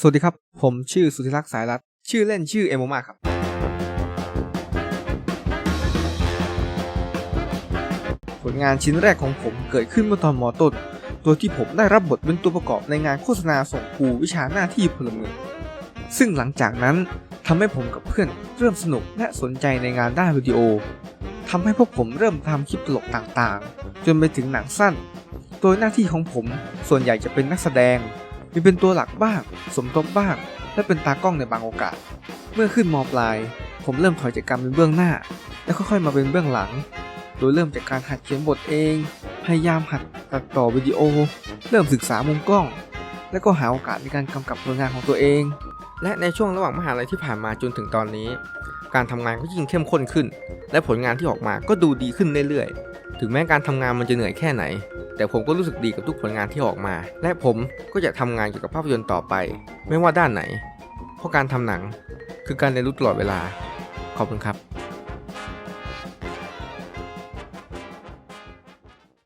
สวัสดีครับ ผมชื่อสุธิรักษ์สายรัตน์ชื่อเล่นชื่อเอโมมาครับ ผลงานชิ้นแรกของผมเกิดขึ้นเมื่อตอนมอต้น โดยที่ผมได้รับบทเป็นตัวประกอบในงานโฆษณาส่งครูวิชาหน้าที่พลเมือง ซึ่งหลังจากนั้นทำให้ผมกับเพื่อนเริ่มสนุกและสนใจในงานด้านวิดีโอทำให้พวกผมเริ่มทำคลิปตลกต่างๆ จนไปถึงหนังสั้น โดยหน้าที่ของผมส่วนใหญ่จะเป็นนักแสดง มีเป็นตัวหลักบ้าง สมทบบ้าง และเป็นตากล้องในบางโอกาส เมื่อขึ้นมปลาย ผมเริ่มถอยจากการเป็นเบื้องหน้า แล้วค่อยๆมาเป็นเบื้องหลัง โดยเริ่มจากการหัดเขียนบทเอง พยายามหัดตัดต่อวิดีโอ เริ่มศึกษามุมกล้อง แล้วก็หาโอกาสในการกำกับผลงานของตัวเอง และในช่วงระหว่างมหาลัยที่ผ่านมาจนถึงตอนนี้ การทำงานก็ยิ่งเข้มข้นขึ้น และผลงานที่ออกมาก็ดูดีขึ้นเรื่อยๆ ถึงแม้การทำงานมันจะเหนื่อยแค่ไหน แต่ผมก็รู้สึกดีกับทุกผลงานที่ออกมา และผมก็จะทำงานเกี่ยวกับภาพยนตร์ต่อไป ไม่ว่าด้านไหน เพราะการทำหนังคือการเรียนรู้ตลอดเวลา ขอบคุณครับ